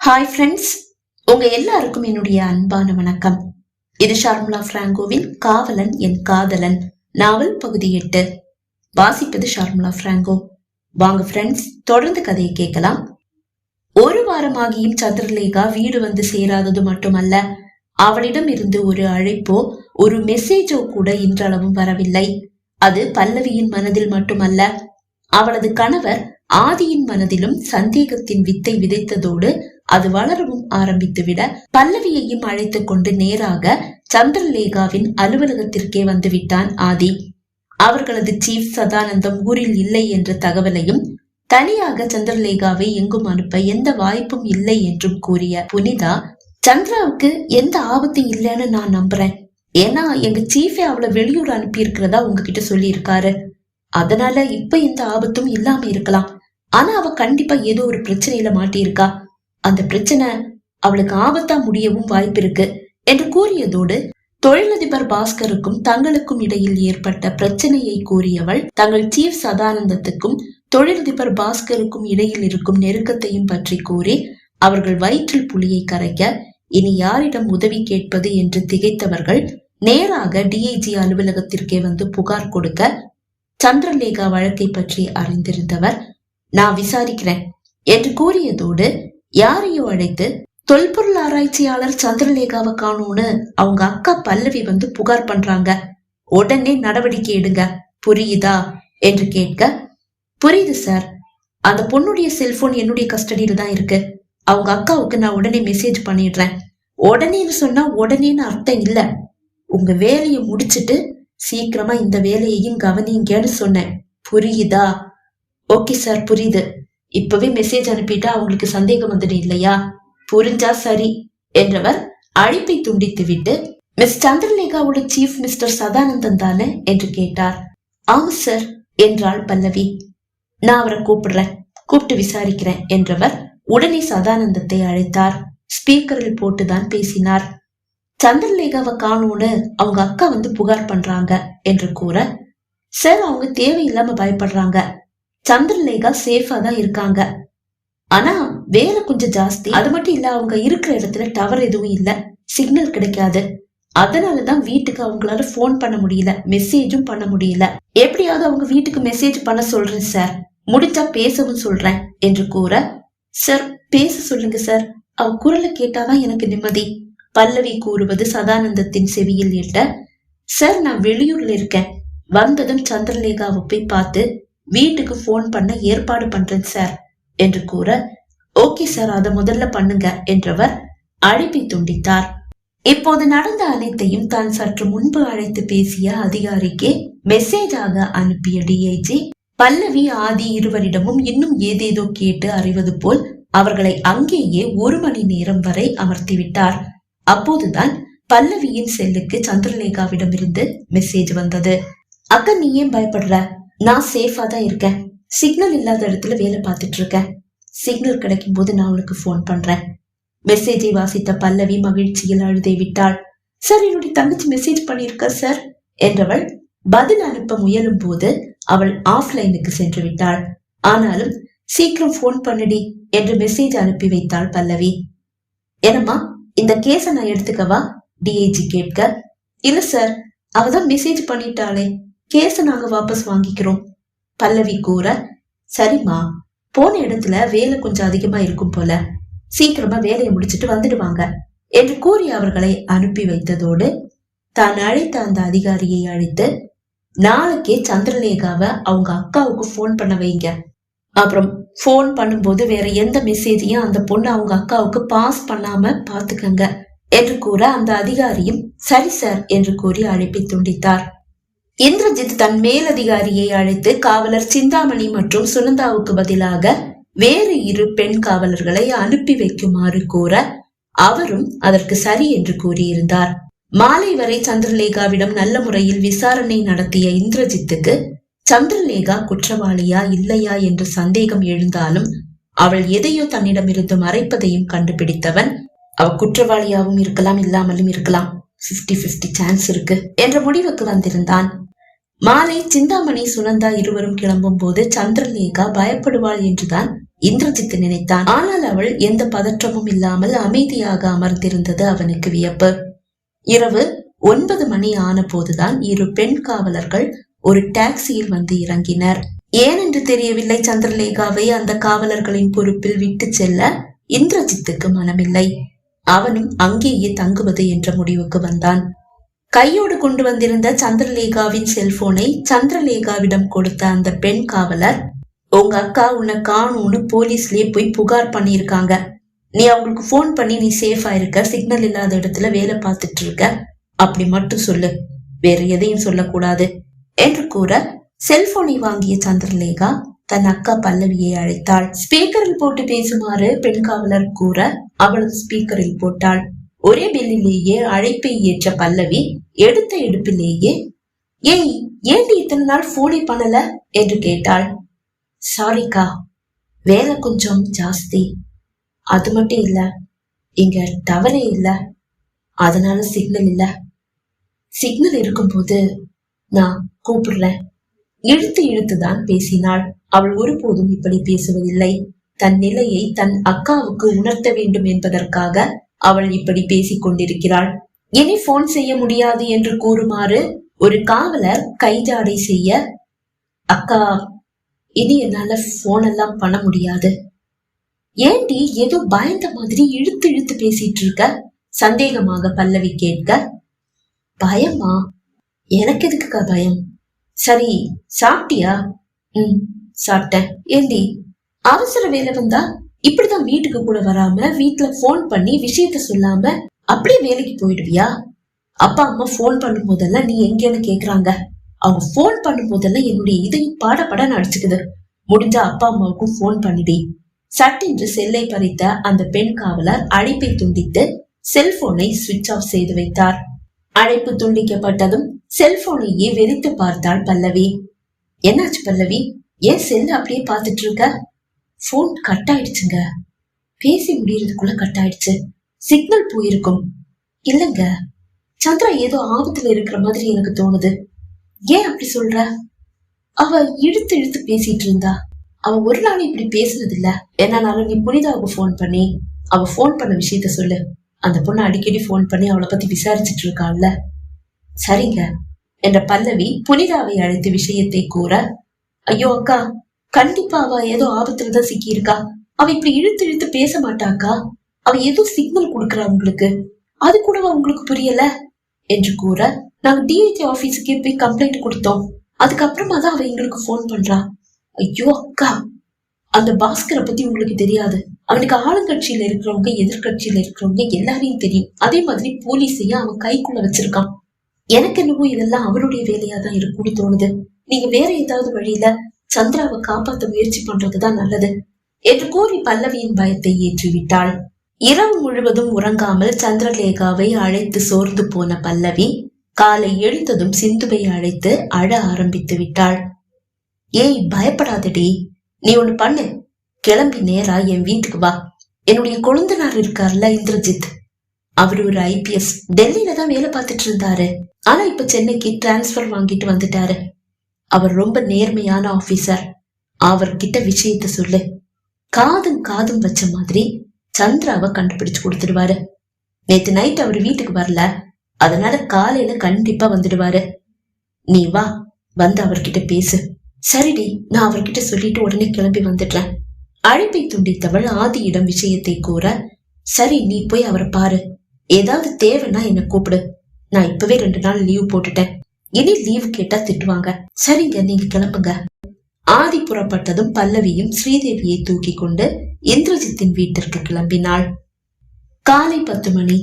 Hi friends உங்க எல்லாருக்கும் என்னுடைய அன்பான வணக்கம். இது ஷார்முலா பிராங்கோவின் காவலன் என் காதலன் நாவல் பகுதி எட்டு. வாசிப்பது ஷார்முலா பிராங்கோ. வாங்க ஃப்ரெண்ட்ஸ் தொடர்ந்து கதையை கேட்கலாம். ஒரு வாரமாகியும் சந்திரலேகா வீடு வந்து சேராதது மட்டுமல்ல அவளிடம் இருந்து ஒரு அழைப்போ ஒரு மெசேஜோ கூட இன்றளவும் வரவில்லை. அது பல்லவியின் மனதில் மட்டுமல்ல அவளது கணவர் ஆதியின் மனதிலும் சந்தேகத்தின் வித்தை விதைத்ததோடு அது வளரவும் ஆரம்பித்துவிட பல்லவியையும் அழைத்துக் கொண்டு நேராக சந்திரலேகாவின் அலுவலகத்திற்கே வந்துவிட்டான் ஆதி. அவர்களது சீஃப் சதானந்தம் ஊரில் இல்லை என்ற தகவலையும் தனியாக சந்திரலேகாவை எங்கும் அனுப்ப எந்த வாய்ப்பும் இல்லை என்றும் கூறிய புனிதா சந்திராவுக்கு எந்த ஆபத்தும் இல்லைன்னு நான் நம்புறேன். ஏன்னா எங்க சீஃபே அவளை வெளியூர் அனுப்பி இருக்கிறதா உங்ககிட்ட சொல்லி இருக்காரு அதனால இப்ப எந்த ஆபத்தும் இல்லாம இருக்கலாம். ஆனா அவ கண்டிப்பா ஏதோ ஒரு பிரச்சனையில மாட்டியிருக்கா. அந்த பிரச்சனை அவளுக்கு ஆபத்தா முடியவும் வாய்ப்பிருக்கு என்று கூறியதோடு தொழிலதிபர் பாஸ்கருக்கும் தங்களுக்கும் இடையில் ஏற்பட்ட பிரச்சனையை கூறியவள் தங்கள் சீஃப் சதானந்தத்துக்கும் தொழிலதிபர் பாஸ்கருக்கும் இடையில் இருக்கும் நெருக்கத்தையும் பற்றி கூறி அவர்கள் வயிற்றில் புலியை கரைக்க இனி யாரிடம் உதவி கேட்பது என்று திகைத்தவர்கள் நேராக டிஐஜி அலுவலகத்திற்கே வந்து புகார் கொடுக்க சந்திரலேகா வழக்கை பற்றி அறிந்திருந்தவர் நான் விசாரிக்கிறேன் என்று கூறியதோடு யாரையும் அழைத்து தொல்பொருள் ஆராய்ச்சியாளர் சந்திரலேகாவை காணும்னு அவங்க அக்கா பல்லவி வந்து புகார் பண்றாங்க. உடனே நடவடிக்கை எடுங்க. புரியுதா? என்று கேட்க புரியுது சார். அந்த பொண்ணுடைய செல்போன் என்னுடைய கஸ்டடியில தான் இருக்கு. அவங்க அக்காவுக்கு நான் உடனே மெசேஜ் பண்ணிடுறேன். உடனேன்னு சொன்னா உடனேன்னு அர்த்தம் இல்ல. உங்க வேலையை முடிச்சிட்டு சீக்கிரமா இந்த வேலையையும் கவனிங்கன்னு சொன்னேன். புரியுதா? ஓகே சார் புரியுது. இப்பவே மெசேஜ் அனுப்பிட்டா அவங்களுக்கு சந்தேகம் வந்துடும் இல்லையா? புரிஞ்சா சரி என்றவர் அழைப்பை துண்டித்து விட்டு மிஸ் சந்திரலேகாவோட சீஃப் மிஸ்டர் சதானந்தன் தானே? என்று கேட்டார். ஆமா சார் என்றாள் பல்லவி. நான் அவரை கூப்பிடுறேன் கூப்பிட்டு விசாரிக்கிறேன் என்றவர் உடனே சதானந்தத்தை அழைத்தார். ஸ்பீக்கரில் போட்டுதான் பேசினார். சந்திரலேகாவை காணும்னு அவங்க அக்கா வந்து புகார் பண்றாங்க என்று கூற சார் அவங்க தேவையில்லாம பயப்படுறாங்க. சந்திரலேகா சேஃபா தான் இருக்காங்க. ஆனா வேலை கொஞ்சம் ஜாஸ்தி. அது மட்டும் இல்ல அவங்க இருக்கிற இடத்துல டவர் எதுவும் இல்ல. சிக்னல் கிடைக்காது. அதனாலதான் வீட்டுக்கு அவங்களால போன் பண்ண முடியல. மெசேஜும் பண்ண முடியல. எப்படியாவது அவங்க வீட்டுக்கு மெசேஜ் பண்ண சொல்றேன் சார் முடிஞ்சா பேசவும் சொல்றேன் என்று கூற சார் பேச சொல்லுங்க சார் அவ குரலை கேட்டாதான் எனக்கு நிம்மதி. பல்லவி கூறுவது சதானந்தத்தின் செவியில் எட்ட சார் நான் வெளியூர்ல இருக்கேன். வந்ததும் சந்திரலேகாவை போய் பார்த்து வீட்டுக்கு ஃபோன் பண்ண ஏற்பாடு பண்றேன் சார் என்று கூற ஓகே சார் அதை முதல்ல பண்ணுங்க என்றவர் அழைப்பை துண்டித்தார். இப்போது நடந்த அனைத்தையும் தான் சற்று முன்பு அழைத்து பேசிய அதிகாரிக்கு மெசேஜாக அனுப்பிய டிஐஜி பல்லவி ஆதி இருவரிடமும் இன்னும் ஏதேதோ கேட்டு அறிவது போல் அவர்களை அங்கேயே ஒரு மணி நேரம் வரை அமர்த்திவிட்டார் அப்போதுதான் பல்லவியின் செல்லுக்கு சந்திரலேகாவிடமிருந்து மெசேஜ் வந்தது. அக்கா நீ ஏன் பயப்படுற? நான் சேஃபா தான் இருக்கேன். சிக்னல் இல்லாத இடத்துல வேலை பார்த்துட்டு இருக்கேன். சிக்னல் கிடைக்கும் போது நான் உனக்கு ஃபோன் பண்றேன். மெசேஜை வாசித்த பல்லவி மகிழ்ச்சியில் அழுதை விட்டாள். சார் என்னுடைய தங்கச்சி மெசேஜ் பண்ணியிருக்க சார் என்றவள் பதில் அனுப்ப முயலும் போது அவள் ஆஃப்லைனுக்கு சென்று விட்டாள். ஆனாலும் சீக்கிரம் ஃபோன் பண்ணுடி என்று மெசேஜ் அனுப்பி வைத்தாள் பல்லவி. என்னம்மா இந்த கேஸை நான் எடுத்துக்கவா? டிஐஜி கேட்க. இல்ல சார் அவதான் மெசேஜ் பண்ணிட்டாளே. கேஸ நாங்க வாபஸ் வாங்கிக்கிறோம். பல்லவி கூற சரிம்மா போன இடத்துல வேலை கொஞ்சம் அதிகமா இருக்கும் போல. சீக்கிரமா வேலையை முடிச்சிட்டு வந்துடுவாங்க என்று கூறி அவர்களை அனுப்பி வைத்ததோடு தான் அழைத்த அந்த அதிகாரியை அழைத்து நாளைக்கே சந்திரலேகாவை அவங்க அக்காவுக்கு ஃபோன் பண்ண வைங்க. அப்புறம் ஃபோன் பண்ணும்போது வேற எந்த மெசேஜையும் அந்த பொண்ணு அவங்க அக்காவுக்கு பாஸ் பண்ணாம பாத்துக்கங்க என்று கூற அந்த அதிகாரியும் சரி சார் என்று கூறி அழைப்பை துண்டித்தார். இந்திரஜித் தன் மேலதிகாரியை அழைத்து காவலர் சிந்தாமணி மற்றும் சுனந்தாவுக்கு பதிலாக வேறு இரு பெண் காவலர்களை அனுப்பி வைக்குமாறு கூற அவரும் அதற்கு சரி என்று கூறியிருந்தார். மாலை வரை சந்திரலேகாவிடம் நல்ல முறையில் விசாரணை நடத்திய இந்திரஜித்துக்கு சந்திரலேகா குற்றவாளியா இல்லையா என்று சந்தேகம் எழுந்தாலும் அவள் எதையோ தன்னிடமிருந்து மறைப்பதையும் கண்டுபிடித்தவன் அவ குற்றவாளியாவும் இருக்கலாம் இல்லாமலும் இருக்கலாம். பிப்டி பிப்டி சான்ஸ் இருக்கு என்ற முடிவுக்கு வந்திருந்தான். மாலை சிந்தாமணி சுனந்தா இருவரும் கிளம்பும் போது சந்திரலேகா பயப்படுவாள் என்றுதான் இந்திரஜித் நினைத்தான். ஆனால் அவள் எந்த பதற்றமும் இல்லாமல் அமைதியாக அமர்ந்திருந்தது அவனுக்கு வியப்பு. இரவு ஒன்பது மணி ஆன போதுதான் இரு பெண் காவலர்கள் ஒரு டாக்ஸியில் வந்து இறங்கினர். ஏனென்று தெரியவில்லை சந்திரலேகாவை அந்த காவலர்களின் பொறுப்பில் விட்டு செல்ல இந்திரஜித்துக்கு மனமில்லை. அவனும் அங்கேயே தங்குவது என்ற முடிவுக்கு வந்தான். கையோடு கொண்டு வந்திருந்த சந்திரலேகாவின் செல்போனை சந்திரலேகாவிடம் கொடுத்த அந்த பெண் காவலர் உங்க அக்கா உன்னை காணும்னு போலீஸ்லயே போய் புகார் பண்ணியிருக்காங்க. நீ அவங்களுக்கு ஃபோன் பண்ணி நீ சேஃபா இருக்க சிக்னல் இல்லாத இடத்துல வேலை பார்த்துட்டு இருக்க. அப்படி மட்டும் சொல்லு. வேற எதையும் சொல்லக்கூடாது. என்று கூற செல்போனை வாங்கிய சந்திரலேகா தன் அக்கா பல்லவியை அழைத்தாள். ஸ்பீக்கரில் போட்டு பேசுமாறு பெண் காவலர் கூற அவளும் ஸ்பீக்கரில் போட்டாள். ஒரே பில்லிலேயே அழைப்பை ஏற்ற பல்லவி எடுத்த எடுப்பிலேயே ஏய் ஏண்டி இத்தனை நாள் ஃபோனை பண்ணல? என்று கேட்டாள். சாரிக்கா வேலை கொஞ்சம் ஜாஸ்தி. அது மட்டும் இல்ல இங்க டவரே இல்ல அதனால சிக்னல் இல்ல. சிக்னல் இருக்கும்போது நான் கூப்பிடுறேன். இழுத்து இழுத்துதான் பேசினாள். அவள் ஒருபோதும் இப்படி பேசுவதில்லை. தன் நிலையை தன் அக்காவுக்கு உணர்த்த வேண்டும் என்பதற்காக அவள் இப்படி பேசிக் கொண்டிருக்கிறாள் இனி போன் செய்ய முடியாது என்று கூறுமாறு ஒரு காவலர் கைஜாடை செய்ய அக்கா இனி என்னால போன் எல்லாம் பண்ண முடியாது. ஏண்டி ஏதோ பயந்த மாதிரி இழுத்து இழுத்து பேசிட்டு இருக்க சந்தேகமாக பல்லவி கேட்க பயமா? எனக்கு எதுக்குக்கா பயம்? சரி சாப்பிட்டியா? ம் சாப்பிட்டேன். ஏண்டி அவசர வேலை வந்தா இப்படிதான் வீட்டுக்கு கூட வராம வீட்டுல போன் பண்ணி விஷயத்த சொல்லாம அப்படியே வேலைக்கு போயிடுவியா? அப்பா அம்மா போன் பண்ணும் போதெல்லாம் நீ எங்கன்னு கேக்குறாங்க. அவங்க போன் பண்ணும் போதெல்லாம் என்னுடைய இதையும் பாட பாட நடிச்சுக்குது. முடிஞ்ச அப்பா அம்மாவுக்கும் போன் பண்ணிடி. சட்டென்று செல்லை பறித்த அந்த பெண் காவலர் அழைப்பை துண்டித்து செல்போனை சுவிட்ச் ஆஃப் செய்து வைத்தார். அழைப்பு துண்டிக்கப்பட்டதும் செல்போனையே வெறித்து பார்த்தாள் பல்லவி. என்னாச்சு பல்லவி? ஏன் செல்லு அப்படியே பார்த்துட்டு இருக்க? போன் கட் ஆயிடுச்சுங்க பேசி முடியறதுக்குள்ள கட் ஆயிடுச்சு சிக்னல் போயிருக்கும். இல்லங்க. சந்திரா ஏதோ ஆபத்துல இருக்கிற மாதிரி எனக்கு தோணுது. ஏன் அப்படி சொல்ற? அவ இழுத்து இழுத்து பேசிட்டு இருந்தா. அவ ஒரு நாள் இப்படி பேசுனது இல்ல என்னன்னாலும் நீ புனிதாவுக்கு ஃபோன் பண்ணி அவ ஃபோன் பண்ண விஷயத்த சொல்லு. அந்த பொண்ணு அடிக்கடி ஃபோன் பண்ணி அவளை பத்தி விசாரிச்சுட்டு இருக்காள்ல. சரிங்க. என்ற பல்லவி புனிதாவை அழைத்து விஷயத்தை கூற ஐயோ அக்கா கண்டிப்பா அவ ஏதோ ஆபத்துல தான் சிக்கி இருக்கா அவ இப்படி இழுத்து இழுத்து பேச மாட்டாக்கா? அவ ஏதோ சிக்னல் கொடுக்குறா உங்களுக்கு. அது கூட உங்களுக்கு புரியல? என்று கூற நாங்க டிஐஜி ஆபீஸுக்கே போய் கம்ப்ளைண்ட் கொடுத்தோம். அதுக்கப்புறமா தான் அவ எங்களுக்கு போன் பண்றா. ஐயோ அக்கா அந்த பாஸ்கரை பத்தி உங்களுக்கு தெரியாது. அவனுக்கு ஆளுங்கட்சியில இருக்கிறவங்க எதிர்கட்சியில இருக்கிறவங்க எல்லாரையும் தெரியும். அதே மாதிரி போலீஸையும் அவன் கைக்குள்ள வச்சிருக்கான். எனக்கு என்னவோ இதெல்லாம் அவனுடைய வேலையா தான் இருக்கும்னு தோணுது. நீங்க வேற ஏதாவது வழியில சந்திராவை காப்பாற்ற முயற்சி பண்றதுதான் நல்லது என்று கூறி பல்லவியின் பயத்தை ஏற்றிவிட்டாள். இரவு முழுவதும் உறங்காமல் சந்திரலேகாவை அழைத்து சோர்ந்து போன பல்லவி காலை எழுந்ததும் சிந்துவை அழைத்து அழ ஆரம்பித்து விட்டாள். ஏய் பயப்படாதடி. நீ ஒண்ணு பண்ணு. கிளம்பி நேரா என் வீட்டுக்கு வா. என்னுடைய கொழுந்தனார் இருக்கார்ல இந்திரஜித். அவர் ஒரு ஐபிஎஸ் டெல்லியில தான் வேலை பார்த்துட்டு இருந்தாரு. ஆனா இப்ப சென்னைக்கு டிரான்ஸ்பர் வாங்கிட்டு வந்துட்டாரு. அவர் ரொம்ப நேர்மையான ஆபீசர் அவர்கிட்ட விஷயத்த சொல்லு. காதும் காதும் வச்ச மாதிரி சந்திராவை கண்டுபிடிச்சு கொடுத்துடுவாரு. நேத்து நைட் அவர் வீட்டுக்கு வரல. அதனால காலையில கண்டிப்பா வந்துடுவாரு. நீ வா வந்து அவர்கிட்ட பேசு. சரிடி நான் அவர்கிட்ட சொல்லிட்டு உடனே கிளம்பி வந்துடுறேன். அழைப்பை துண்டித்தவள் ஆதியிடம் விஷயத்தை கூற சரி நீ போய் அவரை பாரு. ஏதாவது தேவைன்னா என்ன கூப்பிடு. நான் இப்பவே ரெண்டு நாள் லீவ் போட்டுட்டேன். இனி லீவ் கேட்டா திட்டுவாங்க. சரிங்க நீங்க கிளம்புங்க. ஆதி புறப்பட்டதும் பல்லவியும் ஸ்ரீதேவியை தூக்கி கொண்டு இந்திரஜித்தின் வீட்டிற்கு கிளம்பினாள். காலை பத்து மணி.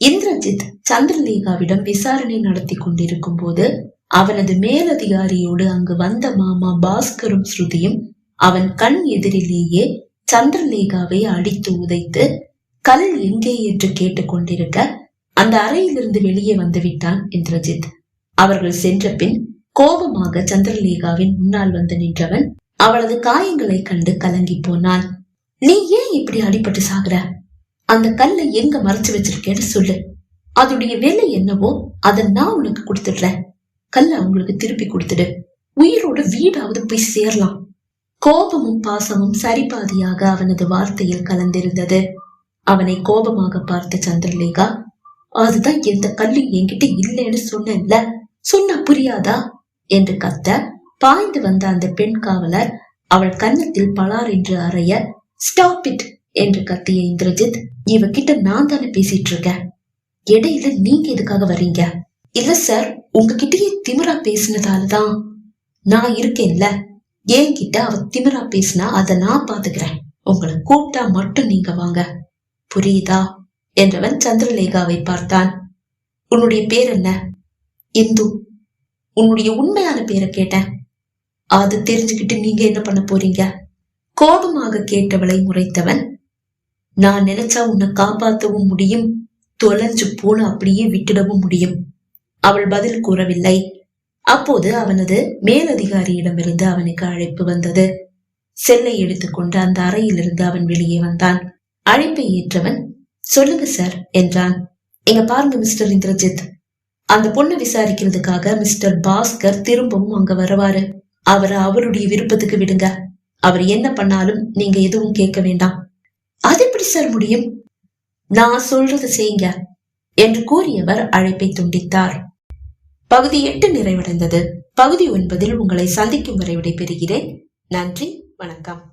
இந்திரஜித் சந்திரலேகாவிடம் விசாரணை நடத்தி கொண்டிருக்கும் போது அவனது மேலதிகாரியோடு அங்கு வந்த மாமா பாஸ்கரும் ஸ்ருதியும் அவன் கண் எதிரிலேயே சந்திரலேகாவை அடித்து உதைத்து கல் எங்கே? என்று கேட்டுக்கொண்டிருக்க அந்த அறையிலிருந்து வெளியே வந்து விட்டான் இந்திரஜித். அவர்கள் சென்ற பின் கோபமாக சந்திரலேகாவின் முன்னால் வந்து நின்றவன் அவளது காயங்களை கண்டு கலங்கி போனான். நீ ஏன் இப்படி அடிபட்டு சாகுற? அந்த கல்லை எங்க மறைச்சு வச்சிருக்கேன்னு சொல்லு. அதோடைய வேலை என்னவோ அதை நான் உனக்கு கொடுத்துடுறேன். கல்ல அவங்களுக்கு திருப்பி கொடுத்துடு. உயிரோட வீடாவது போய் சேரலாம். கோபமும் பாசமும் சரிபாதியாக அவனது வார்த்தையில் கலந்திருந்தது. அவனை கோபமாக பார்த்த சந்திரலேகா அதுதான் எந்த கல்லு என்கிட்ட இல்லைன்னு சொன்னேன்ல. சொன்னா புரியாதா? என்று கத்த பாய்ந்து வந்த அந்த பெண் காவலர் அவள் கன்னத்தில் பலார் என்று அறைய ஸ்டாப் இட் என்று கத்திய இந்திரஜித் இவகிட்ட நான் தானே பேசிட்டு இருக்கேன். இடையில நீங்க எதுக்காக வர்றீங்க? இல்ல சார் உங்ககிட்டயே திமிரா பேசினதாலதான் நான் இருக்கேன்ல. என்கிட்ட அவ திமிரா பேசினா அதை நான் பாத்துக்கிறேன். உங்களை கூப்பிட்டா மட்டும் நீங்க வாங்க. புரியுதா? என்றவன் சந்திரலேகாவை பார்த்தான். உன்னுடைய பேர் என்ன? இந்து உன்னுடைய உண்மையான பேரை கேட்டேன் அது தெரிஞ்சுக்கிட்டு நீங்க என்ன பண்ண போறீங்க? கோபமாக கேட்டவளை முறைத்தவன் நான் நினைச்சா உன்னை காப்பாற்றவும் முடியும் தொலைஞ்சு போல அப்படியே விட்டுடவும் முடியும். அவள் பதில் கூறவில்லை. அப்போது அவனது மேலதிகாரியிடமிருந்து அவனுக்கு அழைப்பு வந்தது. செல்லை எடுத்துக்கொண்டு அந்த அறையிலிருந்து அவன் வெளியே வந்தான். அழைப்பை ஏற்றவன் சொல்லுங்க சார் என்றான். இங்க பாருங்க மிஸ்டர் இந்திரஜித். அந்த பொண்ணை விசாரிக்கிறதுக்காக மிஸ்டர் பாஸ்கர் திரும்பவும் அங்க வருவாரு. அவரை அவருடைய விருப்பத்துக்கு விடுங்க. அவர் என்ன பண்ணாலும் நீங்க எதுவும் கேட்க வேண்டாம். அது எப்படி சார் முடியும்? நான் சொல்றது செய்யுங்க என்று கூறியவர் அழைப்பை துண்டித்தார். பகுதி எட்டு நிறைவடைந்தது. பகுதி ஒன்பதில் உங்களை சந்திக்கும் வரை விடைபெறுகிறேன். நன்றி வணக்கம்.